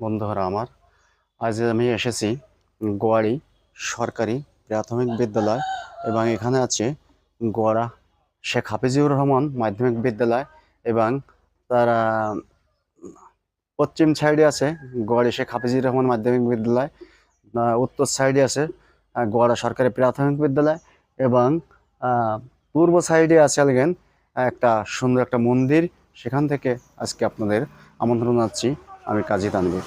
বন্ধুরা আমার। আজ আমি এসেছি গোয়ারি সরকারি প্রাথমিক বিদ্যালয় এবং এখানে আছে গোয়ারা শেখ হাফিজুর রহমান মাধ্যমিক বিদ্যালয় এবং তার পশ্চিম সাইডে আছে গোয়ারি শেখ হাফিজুর রহমান মাধ্যমিক বিদ্যালয় উত্তর সাইডে আছে গোয়ারা সরকারি প্রাথমিক বিদ্যালয় এবং পূর্ব সাইডে আছে আলগেন একটা সুন্দর একটা মন্দির। সেখান থেকে আজকে আপনাদের আমন্ত্রণ জানাচ্ছি। আমি কাজী তানভীর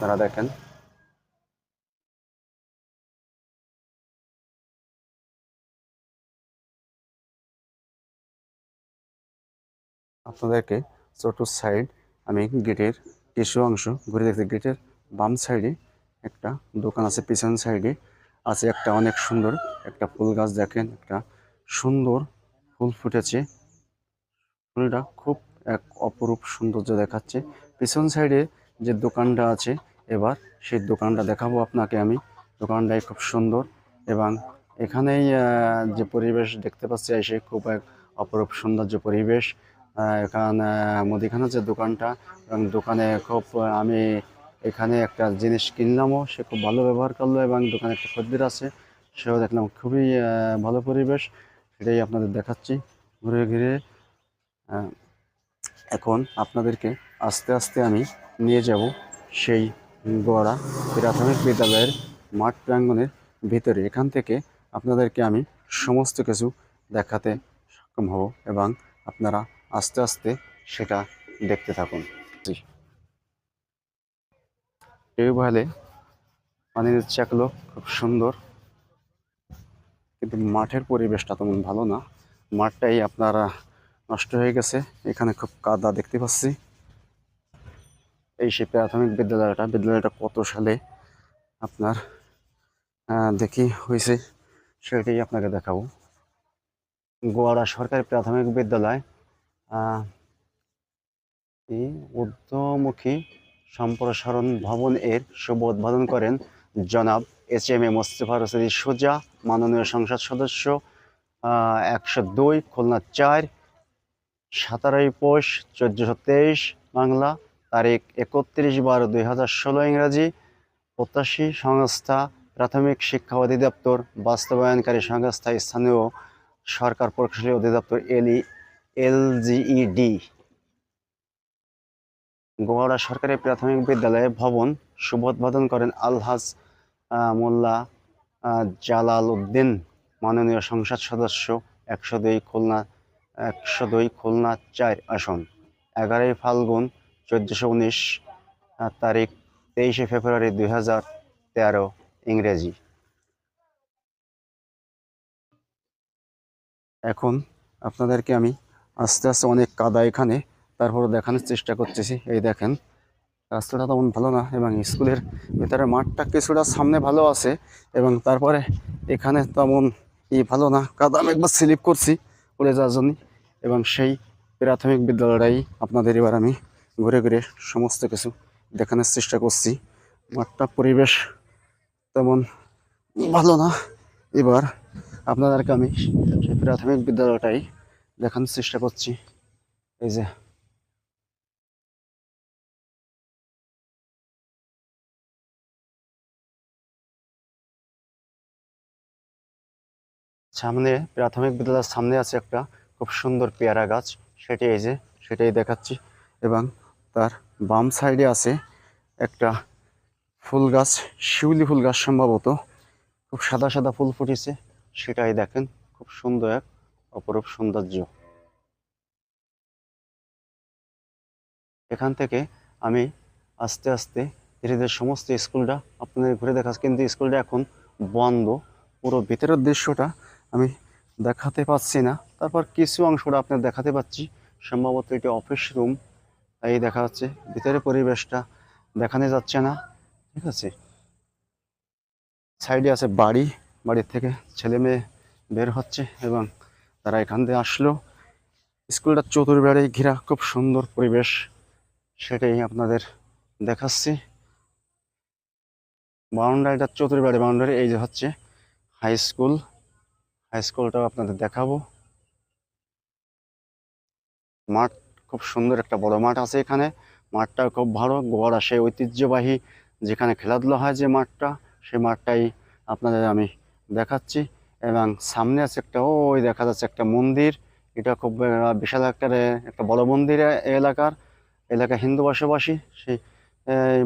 তারা দেখেন। আপনাদেরকে চতুর সাইড আমি গেটের কিছু অংশ ঘুরে দেখতে গেটের বাম সাইডে একটা দোকান আছে, পিছন সাইডে আছে একটা অনেক সুন্দর একটা ফুল গাছ। দেখেন একটা সুন্দর ফুল ফুটেছে। ফুলটা খুব এক অপরূপ সৌন্দর্য দেখাচ্ছে। পিছন সাইডে যে দোকানটা আছে, এবার সেই দোকানটা দেখাবো আপনাকে আমি। দোকানটাই খুব সুন্দর এবং এখানেই যে পরিবেশ দেখতে পাচ্ছি এসে খুব এক অপরূপ সৌন্দর্য পরিবেশ। এখানে মুদিখানা যে দোকানটা, এবং দোকানে খুব আমি এখানে একটা জিনিস কিনলামও, সে খুব ভালো ব্যবহার করল এবং দোকানে একটা খদ্দের আছে, সেও দেখলাম খুবই ভালো পরিবেশ। সেটাই আপনাদের দেখাচ্ছি। ঘুরে ঘিরে এখন আপনাদেরকে আস্তে আস্তে আমি নিয়ে যাব সেই গোয়ারা প্রাথমিক বিদ্যালয়ের মাঠ প্রাঙ্গণের ভিতরে এখান থেকে আপনাদেরকে আমি সমস্ত কিছু দেখাতে সক্ষম হব এবং আপনারা আস্তে আস্তে সেটা দেখতে থাকুন জি। টিউবওয়েলে পানির চাকলো খুব সুন্দর, কিন্তু মাঠের পরিবেশটা তেমন ভালো না মাঠটাই আপনারা নষ্ট হয়ে গেছে। এখানে খুব কাদা দেখতে পাচ্ছি। এই সে প্রাথমিক বিদ্যালয়টা বিদ্যালয়টা কত সালে আপনার দেখি হয়েছে সেটাই আপনাকে দেখাবো। গোয়াড়া সরকারি প্রাথমিক বিদ্যালয় ঊর্ধ্বমুখী সম্প্রসারণ ভবন এর শুভ উদ্বোধন করেন জনাব S M A Mostafa Rashidi সোজা, মাননীয় সংসদ সদস্য একশো দুই, খুলনা চার সতেরোই পৌষ চোদ্দোশো তেইশ বাংলা তারিখ একত্রিশ বারো দুই হাজার ষোলো ইংরাজি। প্রত্যাশী সংস্থা প্রাথমিক শিক্ষা অধিদপ্তর, বাস্তবায়নকারী সংস্থা, স্থানীয় সরকার প্রকৌশলী অধিদপ্তর, এলই, এলজিইডি। গোয়াড়া সরকারি প্রাথমিক বিদ্যালয়ে ভবন শুভ উদ্বোধন করেন আলহাজ মোল্লা জালাল উদ্দিন মাননীয় সংসদ সদস্য, একশো দুই খুলনা একশো দুই খুলনা চার আসন। এগারোই ফাল্গুন চোদ্দোশো উনিশ তারিখ তেইশে ফেব্রুয়ারি দুই হাজার তেরো ইংরেজি। এখন আপনাদেরকে আমি আস্তে আস্তে অনেক কাদা এখানে, তারপর দেখানোর চেষ্টা করতেছি। এই দেখেন, রাস্তাটা তেমন ভালো না এবং স্কুলের ভেতরে মাঠটা কিছুটা সামনে ভালো আছে এবং তারপরে এখানে তেমন ই ভালো না। কাদা আমি একবার স্লিপ করছি পড়ে যাওয়ার জন্য। এবং সেই প্রাথমিক বিদ্যালয়টাই আপনাদের এবার আমি ঘুরে ঘুরে সমস্ত কিছু দেখানোর চেষ্টা করছি। মাঠটা পরিবেশ তেমন ভালো না। এবার আপনাদেরকে আমি সেই প্রাথমিক বিদ্যালয়টাই দেখানোর চেষ্টা করছি। এই যে। সামনে প্রাথমিক বিদ্যালয়ের সামনে আছে একটা খুব সুন্দর পেয়ারা গাছ সেটি এই যে, সেটাই দেখাচ্ছি। এবং তার বাম সাইডে আছে একটা ফুল গাছ, শিউলি ফুল গাছ সম্ভবত। খুব সাদা সাদা ফুল ফুটেছে, সেটাই দেখেন, খুব সুন্দর এক অপরূপ সৌন্দর্য। এখান থেকে আমি আস্তে আস্তে ধীরে ধীরে সমস্ত স্কুলটা, আপনাদের ঘুরে দেখা কিন্তু স্কুলটা এখন বন্ধ। পুরো ভিতরের দৃশ্যটা আমি দেখাতে পাচ্ছি না। তারপর কিছু অংশটা আপনার দেখাতে পাচ্ছি। সম্ভবত এটি অফিস রুম তাই দেখা যাচ্ছে। ভিতরের পরিবেশটা দেখানো যাচ্ছে না। ঠিক আছে? সাইডে আছে বাড়ি। বাড়ির থেকে ছেলে মেয়ে বের হচ্ছে এবং তারা এখান থেকে আসলো। স্কুলটা চতুর্বারে ঘেরা, খুব সুন্দর পরিবেশ। সেটাই আপনাদের দেখাচ্ছি। বাউন্ডারিটা চতুর্বাড়ি বাউন্ডারি, এই যে হচ্ছে হাই স্কুল হাই স্কুলটাও আপনাদের দেখাবো। মাঠ খুব সুন্দর একটা বড় মাঠ আছে এখানে। মাঠটা খুব ভালো, গোয়ারা সেই ঐতিহ্যবাহী যেখানে খেলাধুলা হয় যে মাঠটা, সেই মাঠটাই আপনাদের আমি দেখাচ্ছি। এবং সামনে আছে একটা, ওই দেখা যাচ্ছে একটা মন্দির। এটা খুব বিশাল একটা একটা বড় মন্দির এলাকার। এলাকা হিন্দু বসবাসী, সেই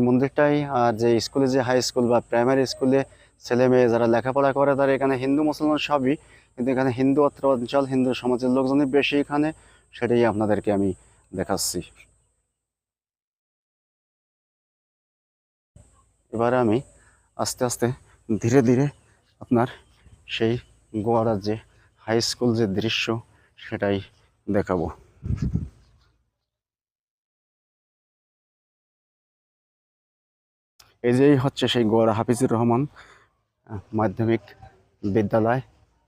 মন্দিরটাই। আর যে স্কুলে, যে হাই স্কুল বা প্রাইমারি স্কুলে ছেলে মেয়ে যারা লেখাপড়া করে, তারা এখানে হিন্দু, মুসলমান সবই, কিন্তু এখানে হিন্দু অঞ্চল, হিন্দু সমাজের লোকজনই বেশি এখানে, সেটাই আপনাদেরকে আমি দেখাচ্ছি। এবারে আমি আস্তে আস্তে, ধীরে ধীরে আপনার সেই গোয়া রাজ্যে হাই স্কুল যে দৃশ্য, সেটাই দেখাবো। এই যেই হচ্ছে সেই গোয়ারা হাফিজুর রহমান। মাধ্যমিক বিদ্যালয়,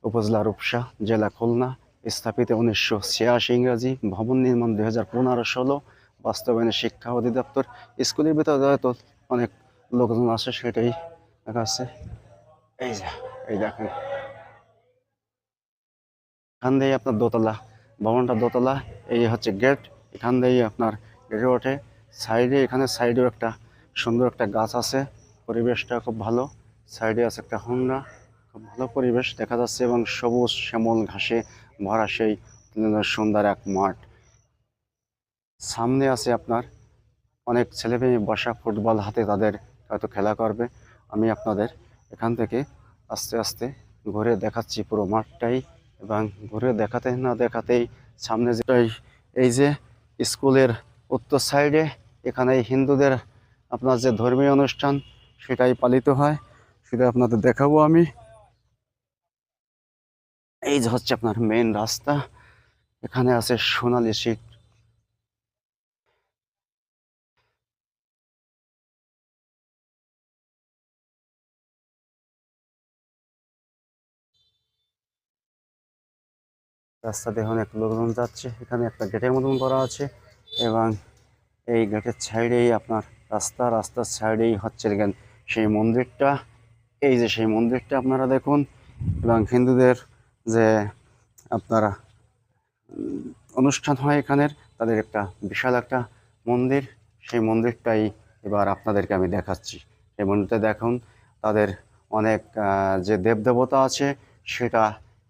উপজেলা রূপসা, জেলা খুলনা, স্থাপিত উনিশশো ছিয়াশি ইংরাজি ভবন নির্মাণ দুই হাজার পনেরো ষোলো, বাস্তবায়নে শিক্ষা অধিদপ্তর, স্কুলের ভিতরে হয়তো অনেক লোকজন আসে সেটাই দেখা যাচ্ছে। এই যে, এই দেখেন। এখান দিয়ে আপনার দোতলা, ভবনটা দোতলা, এই হচ্ছে গেট, এখান দিয়ে আপনার গেটে ওঠে। সাইডে, এখানে সাইডেও একটা সুন্দর একটা গাছ আছে, পরিবেশটা খুব ভালো। সাইডে আছে একটা হোন্ডা। খুব ভালো পরিবেশ দেখা যাচ্ছে এবং সবুজ শ্যামল ঘাসে ভরা সেই সুন্দর এক মাঠ। সামনে আছে আপনার অনেক ছেলেমেয়ে বসা ফুটবল হাতে তাদের হয়তো খেলা করবে। আমি আপনাদের এখান থেকে আস্তে আস্তে ঘুরে দেখাচ্ছি পুরো মাঠটাই এবং ঘুরে দেখাতে না দেখাতেই সামনে যেটাই এই যে স্কুলের উত্তর সাইডে এখানে হিন্দুদের আপনার যে ধর্মীয় অনুষ্ঠান সেটাই পালিত হয়। সেটা আপনাদের দেখাবো আমি। এই যে হচ্ছে আপনার মেন রাস্তা। এখানে আছে সোনালি সিট। রাস্তা দিয়ে অনেক লোকজন যাচ্ছে। এখানে একটা গেটের মতন করা আছে এবং এই গেটের সাইডেই আপনার রাস্তা। রাস্তার সাইডেই হচ্ছে সেই মন্দিরটা। এই যে সেই মন্দিরটা আপনারা দেখুন, এবং হিন্দুদের যে আপনারা অনুষ্ঠান হয় এখানের, তাদের একটা বিশাল একটা মন্দির। সেই মন্দিরটাই এবার আপনাদেরকে আমি দেখাচ্ছি। সেই মন্দিরটা দেখুন, তাদের অনেক যে দেবদেবতা আছে, সেটা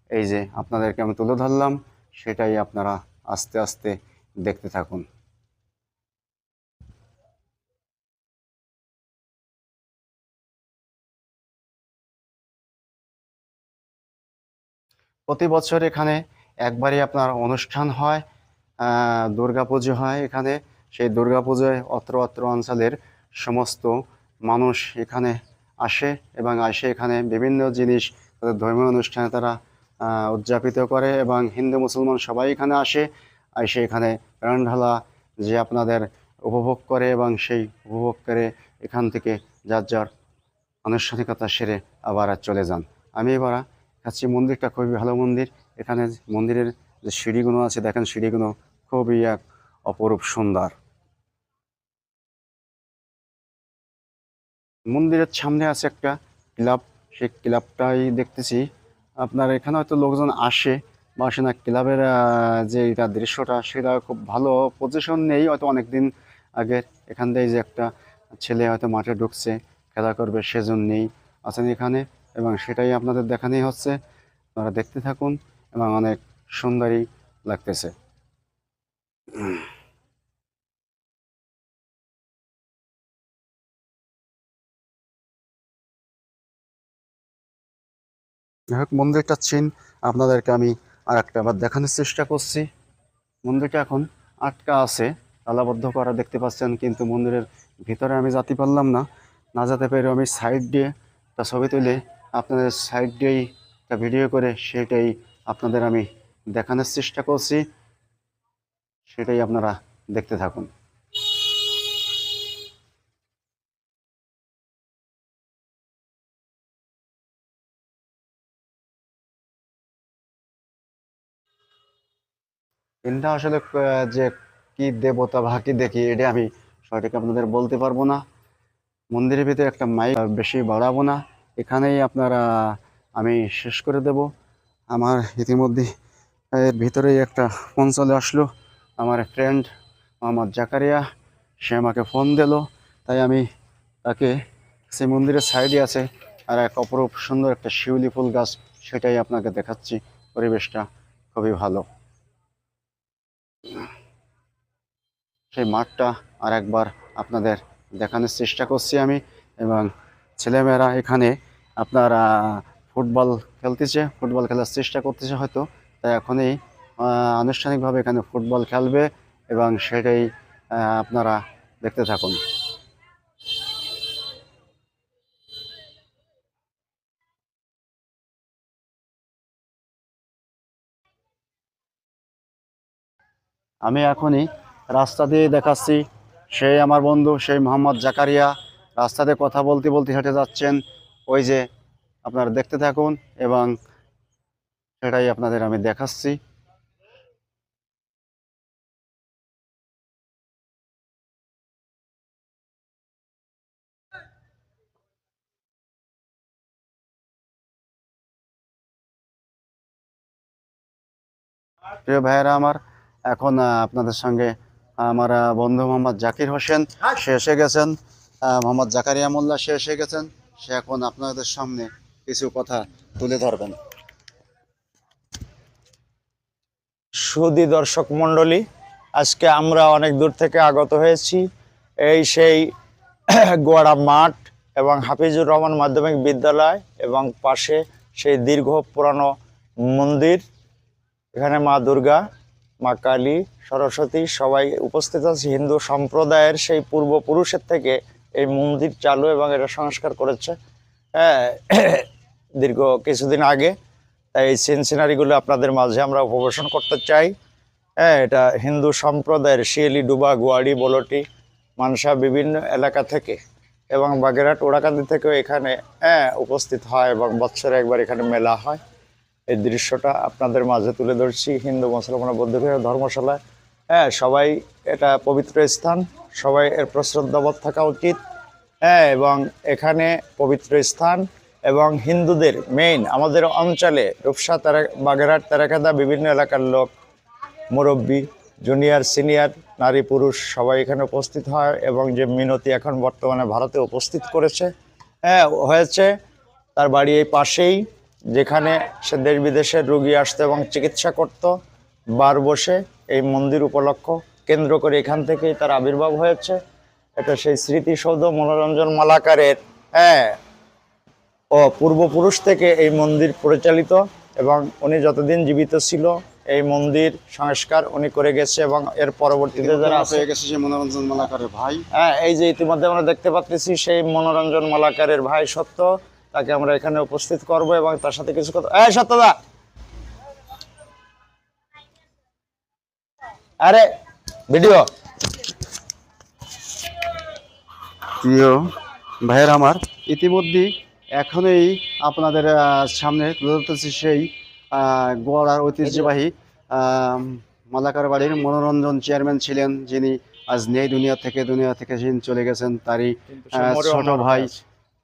এই যে আপনাদেরকে আমি তুলে ধরলাম, সেটাই আপনারা আস্তে আস্তে দেখতে থাকুন। প্রতি বছর এখানে একবারই আপনার অনুষ্ঠান হয় দুর্গাপুজো হয় এখানে। সেই দুর্গাপুজোয় অত্র অত্র অঞ্চলের সমস্ত মানুষ এখানে আসে এবং আসে এখানে বিভিন্ন জিনিস তাদের ধর্মীয় অনুষ্ঠানে তারা উদযাপিত করে এবং হিন্দু, মুসলমান সবাই এখানে আসে। এসে এখানে প্রাণঢালা যে আপনাদের উপভোগ করে এবং সেই উপভোগ করে এখান থেকে যার যার আনুষ্ঠানিকতা সেরে আবার চলে যান। আমি এবার কাছে মন্দিরটা খুবই ভালো মন্দির। এখানে মন্দিরের যে সিঁড়িগুলো আছে, দেখেন সিঁড়িগুলো খুবই এক অপরূপ সুন্দর। মন্দিরের সামনে আছে একটা ক্লাব, সেই ক্লাবটাই দেখতেছি। আপনার এখানে হয়তো লোকজন আসে, বা আসে না, ক্লাবের যে এটা দৃশ্যটা, সেটা খুব ভালো পজিশন নেই, হয়তো অনেক দিন আগের এখান থেকে যে একটা ছেলে হয়তো মাঠে ঢুকছে, খেলা করবে সেজন্যেই আছেন এখানে। এবং সেটাই আপনাদের দেখানোই হচ্ছে। আপনারা দেখতে থাকুন এবং অনেক সুন্দরই লাগতেছে। হোক মন্দিরটা চিন আপনাদেরকে আমি আর একটা আবার দেখানোর চেষ্টা করছি। মন্দিরটা এখন আটকা আছে, তালাবদ্ধ করা দেখতে পাচ্ছেন, কিন্তু মন্দিরের ভিতরে আমি যেতে পারলাম না। না যেতে পেরে আমি সাইড দিয়ে একটা ছবি তুলে আপনাদের সাইড দিয়েই একটা ভিডিও করে সেটাই আপনাদের আমি দেখানোর চেষ্টা করছি। সেটাই আপনারা দেখতে থাকুন। এটা আসলে যে কি দেবতা বা কি দেখি, এটা আমি সঠিক আপনাদের বলতে পারব না। মন্দিরের ভিতরে একটা মাইক বেশি বাড়াবো না। এখানেই আপনারা, আমি শেষ করে দেব। আমার ইতিমধ্যে এর ভিতরেই একটা ফোন চলে আসলো। আমার ফ্রেন্ড মোহাম্মদ জাকারিয়া, সে আমাকে ফোন দিল। তাই আমি তাকে সেই মন্দিরের সাইডে আছে আর এক অপরূপ সুন্দর একটা শিউলি ফুল গাছ, সেটাই আপনাকে দেখাচ্ছি। পরিবেশটা খুবই ভালো। সেই মাঠটা আর একবার আপনাদের দেখানোর চেষ্টা করছি আমি এবং ছেলেমেয়েরা এখানে আপনার ফুটবল খেলতেছে, ফুটবল খেলার চেষ্টা করতেছে হয়তো। তাই এখনই আনুষ্ঠানিকভাবে এখানে ফুটবল খেলবে এবং সেটাই আপনারা দেখতে থাকুন। আমি এখনই রাস্তা দিয়ে দেখাচ্ছি, সেই আমার বন্ধু, সেই মোহাম্মদ জাকারিয়া। রাস্তাতে কথা বলতে বলতে হেঁটে যাচ্ছেন, ওই যে আপনারা দেখতে থাকুন এবং সেটাই আপনাদের আমি দেখাচ্ছি। প্রিয় ভাইয়েরা আমার, এখন আপনাদের সঙ্গে আমার বন্ধু মোহাম্মদ জাকির হোসেন, সে এসে গেছেন। মোহাম্মদ জাকারিয়া মোল্লা, সে এসে গেছেন। সে এখন আপনাদের সামনে কিছু কথা তুলে ধরবেন। সুদী দর্শক মণ্ডলী, আজকে আমরা অনেক দূর থেকে আগত হয়েছি। এই সেই গোয়াড়া মাঠ এবং হাফিজুর রহমান মাধ্যমিক বিদ্যালয় এবং পাশে সেই দীর্ঘ পুরানো মন্দির। এখানে মা দুর্গা, মা কালী, সরস্বতী সবাই উপস্থিত আছে। হিন্দু সম্প্রদায়ের সেই পূর্বপুরুষের থেকে এই মন্দির চালু এবং এটা সংস্কার করেছে। হ্যাঁ দীর্ঘ কিছুদিন আগে। তাই এই সিন সিনারিগুলো আপনাদের মাঝে আমরা উপবেশন করতে চাই। হ্যাঁ এটা হিন্দু সম্প্রদায়ের শিয়ালি, ডুবা গোয়াড়ি বলটি, মানসা বিভিন্ন এলাকা থেকে এবং বাগেরহাট ওড়াকান্দি থেকেও এখানে হ্যাঁ উপস্থিত হয় এবং বছরে একবার এখানে মেলা হয়। এই দৃশ্যটা আপনাদের মাঝে তুলে ধরছি। হিন্দু, মুসলমান, বৌদ্ধ, ধর্মশালায়। হ্যাঁ সবাই এটা পবিত্র স্থান। সবাই এর প্রশ্রদ্ধাবোধ থাকা উচিত। হ্যাঁ এবং এখানে পবিত্র স্থান এবং হিন্দুদের মেইন আমাদের অঞ্চলে রূপসা, তারা বাগেরহাট, তারাকাদা বিভিন্ন এলাকার লোক, মুরব্বী জুনিয়র সিনিয়র নারী, পুরুষ সবাই এখানে উপস্থিত হয় এবং যে মিনতি এখন বর্তমানে ভারতে উপস্থিত করেছে হ্যাঁ হয়েছে। তার বাড়ি এই পাশেই, যেখানে সে দেশ বিদেশের রুগী আসতো এবং চিকিৎসা করত, বার বসে এই মন্দির উপলক্ষ। কেন্দ্র করে এখান থেকেই তার আবির্ভাব হয়েছে। এটা সেই স্মৃতিসৌধ মনোরঞ্জন মালাকারের হ্যাঁ ও পূর্বপুরুষ থেকে এই মন্দির পরিচালিত এবং উনি যতদিন জীবিত ছিল এই মন্দির সংস্কার উনি করে গেছে এবং এর পরবর্তীতে যারা আছে গেছে যে মনোরঞ্জন মালাকারের ভাই। হ্যাঁ এই যে ইতিমধ্যে আমরা দেখতে পাচ্ছি সেই মনোরঞ্জন মালাকারের ভাই সত্য। তাকে আমরা এখানে উপস্থিত করব এবং তার সাথে কিছু কথা হ্যাঁ সত্যদা! আরে ভিডিও। প্রিয় ভাইয়ের আমার ইতিমধ্যে এখনই আপনাদের সামনে তুলে ধরতেছি সেই আহ, ঐতিহ্যবাহী আহ, মালাকার বাড়ির মনোরঞ্জন চেয়ারম্যান ছিলেন যিনি আজ নেই দুনিয়া থেকে দুনিয়া থেকে যিনি চলে গেছেন তারই আহ, ছোট ভাই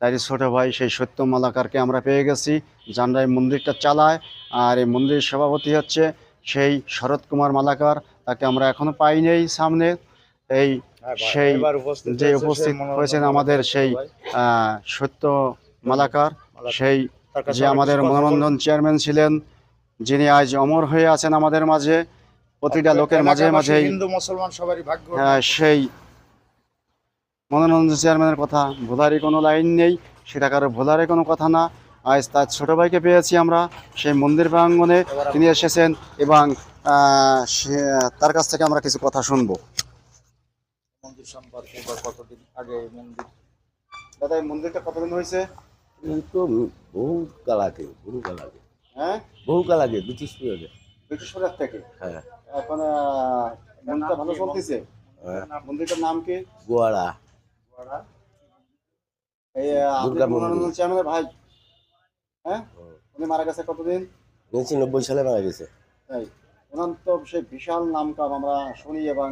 তারই ছোট ভাই সেই সত্য মালাকারকে আমরা পেয়ে গেছি। যানরা এই মন্দিরটা চালায় আর এই মন্দিরের সভাপতি হচ্ছে সেই শরৎ কুমার মালাকার। তাকে আমরা এখনও পাই নেই সামনে। এই সেই যে উপস্থিত হয়েছেন আমাদের সেই সত্য মালাকার সেই যে আমাদের মনোরঞ্জন চেয়ারম্যান ছিলেন যিনি আজ অমর হয়ে আছেন আমাদের মাঝে প্রতিটা লোকের মাঝে মাঝে আহ, সেই মনোরঞ্জন চেয়ারম্যানের কথা ভোলারই কোনো লাইন নেই সেটা কারও ভোলারই কোনো কথা না। আজ তার ছোট ভাইকে পেয়েছি আমরা সেই মন্দির প্রাঙ্গণে তিনি এসেছেন এবং তার কাছ থেকে আমরা কিছু কথা শুনব। মন্দির সম্পর্কে বা কতদিন আগে মন্দির? দাদা এই মন্দিরটা কতদিন হয়েছে? কিন্তু বহু কাল আগে বহু কাল আগে। হ্যাঁ? বহু কাল আগে ব্রিটিশ পিরিয়ডে ব্রিটিশপুরের থেকে? হ্যাঁ। এখন মন্দিরটা ভালো চলতেছে? হ্যাঁ, মন্দিরটার নাম কি? গোয়াড়া এই আপনি। মনোরঞ্জন চেয়ারম্যানের ভাই। হ্যাঁ? উনি মারা গেছে কতদিন? উনিশশো নব্বই সালে মারা গেছে। তাই? ওনার তো সেই বিশাল নাম কাম আমরা শুনি এবং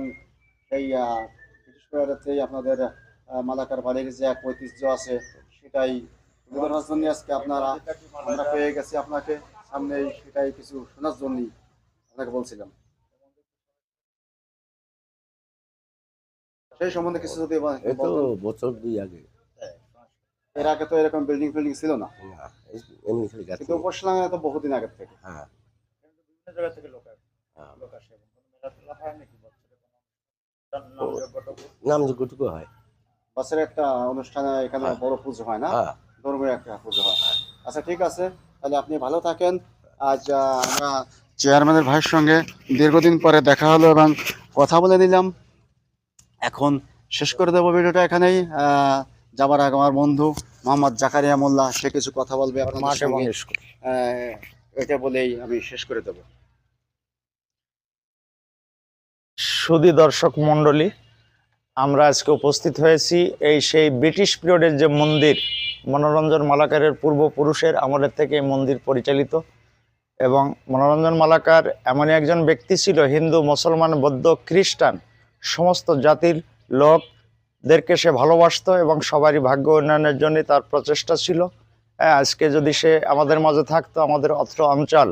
সেই বিশেষ করে আপনাদের মালাকার বাড়ির যে এক ঐতিহ্য আছে সেটাই তুলে ধরার জন্য আজকে আপনারা আমরা পেয়ে গেছি আপনাকে। সামনে সেটাই কিছু শোনার জন্যই আপনাকে বলছিলাম। সেই সম্বন্ধে কিছু যদি। বছর দুই আগে। এর আগে তো এরকম বিল্ডিং ফিল্ডিং ছিল না। না এমনি খালি গাছ কিন্তু তো বহুদিন আগে থেকে। হ্যাঁ। বিভিন্ন জায়গা থেকে লোক আসে হ্যাঁ। হয় বছরে হয় একটা অনুষ্ঠানে এখানে হ্যাঁ। বড় পুজো হয় না? হ্যাঁ। একটা পুজো হয়। আচ্ছা ঠিক আছে। তাহলে আপনি ভালো থাকেন। আজ আমরা চেয়ারম্যানের ভাইয়ের সঙ্গে দীর্ঘদিন পরে দেখা হলো এবং কথা বলে নিলাম। এখন শেষ করে দেবো ভিডিওটা এখানেই। আহ, যাবার আগে আমার বন্ধু মোহাম্মদ জাকারিয়া মোল্লা সে কিছু কথা বলবে সঙ্গে। আহ, এটা বলেই আমি শেষ করে দেবো। সুদী দর্শক মণ্ডলী, আমরা আজকে উপস্থিত হয়েছি এই সেই ব্রিটিশ পিরিয়ডের যে মন্দির, মনোরঞ্জন মালাকারের পূর্বপুরুষের আমলের থেকে এই মন্দির পরিচালিত এবং মনোরঞ্জন মালাকার এমনই একজন ব্যক্তি ছিল, হিন্দু, মুসলমান, বৌদ্ধ, খ্রিস্টান, সমস্ত জাতির লোকদেরকে সে ভালোবাসতো এবং সবারই ভাগ্য উন্নয়নের জন্য তার প্রচেষ্টা ছিল। হ্যাঁ আজকে যদি সে আমাদের মাঝে থাকতো, আমাদের অত্র অঞ্চল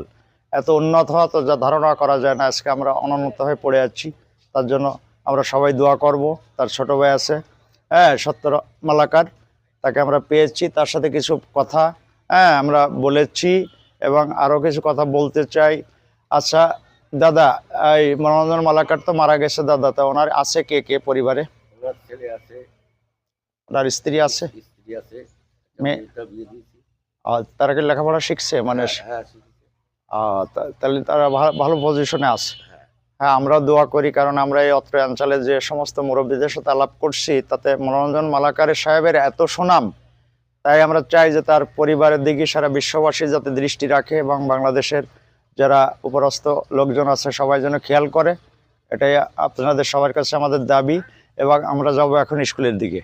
এত উন্নত হতো, যা ধারণা করা যায় না, আজকে আমরা অনুন্নত হয়ে পড়ে যাচ্ছি তার জন্য আমরা সবাই দোয়া করব। তার ছোট ভাই আছে হ্যাঁ সত্তর মালাকার তাকে আমরা পেয়েছি। তার সাথে কিছু কথা হ্যাঁ আমরা বলেছি এবং আরও কিছু কথা বলতে চাই। আচ্ছা দাদা এই মনোরঞ্জন মালাকার তো মারা গেছে দাদা তা ওনার আছে কে কে পরিবারে? ওনার ছেলে আছে। ওনার স্ত্রী আছে? স্ত্রী আছে তারা কি লেখাপড়া শিখছে? মানে হ্যাঁ তা- তাহলে তারা ভালো পজিশনে আছে। হ্যাঁ। আমরা দোয়া করি, কারণ আমরা এই অত্র অঞ্চলে যে সমস্ত মুরব্বীদের সাথে আলাপ করছি, তাতে মনোরঞ্জন মালাকারের সাহেবের এত সুনাম। তাই আমরা চাই যে তার পরিবারের দিকে সারা বিশ্ববাসী যাতে দৃষ্টি রাখে এবং বাংলাদেশের যারা উপরস্থ লোকজন আছে সবাই যেন খেয়াল করে। এটাই আপনাদের সবার কাছে আমাদের দাবি এবং আমরা যাব এখন স্কুলের দিকে।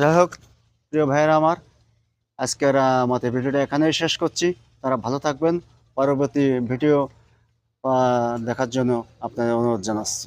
যাই হোক, প্রিয় ভাইয়েরা আমার, আজকের মতে ভিডিওটা এখানেই শেষ করছি। তারা ভালো থাকবেন। পরবর্তী ভিডিও দেখার জন্য আপনাদের অনুরোধ জানাচ্ছি।